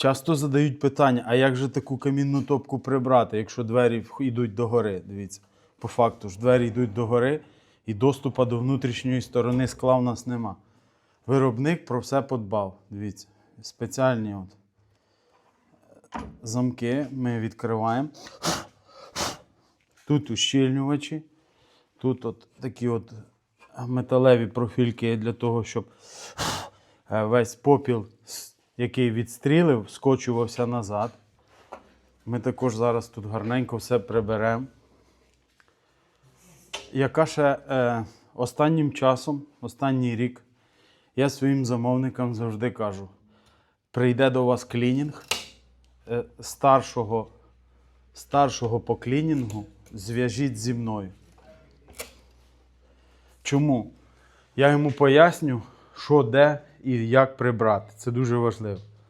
Часто задають питання, а як же таку камінну топку прибрати, якщо двері йдуть догори? Дивіться, по факту ж двері йдуть догори, і доступу до внутрішньої сторони скла в нас нема. Виробник про все подбав. Дивіться, спеціальні от замки ми відкриваємо. Тут ущільнювачі, тут от такі от металеві профільки для того, щоб е, весь попіл, який відстрілив, скочувався назад. Ми також зараз тут гарненько все приберемо. Яка ще е, останнім часом, останній рік, я своїм замовникам завжди кажу: прийде до вас клінінг е, старшого, старшого по клінінгу, зв'яжіть зі мною. Чому? Я йому поясню, що де і як прибрати. Це дуже важливо.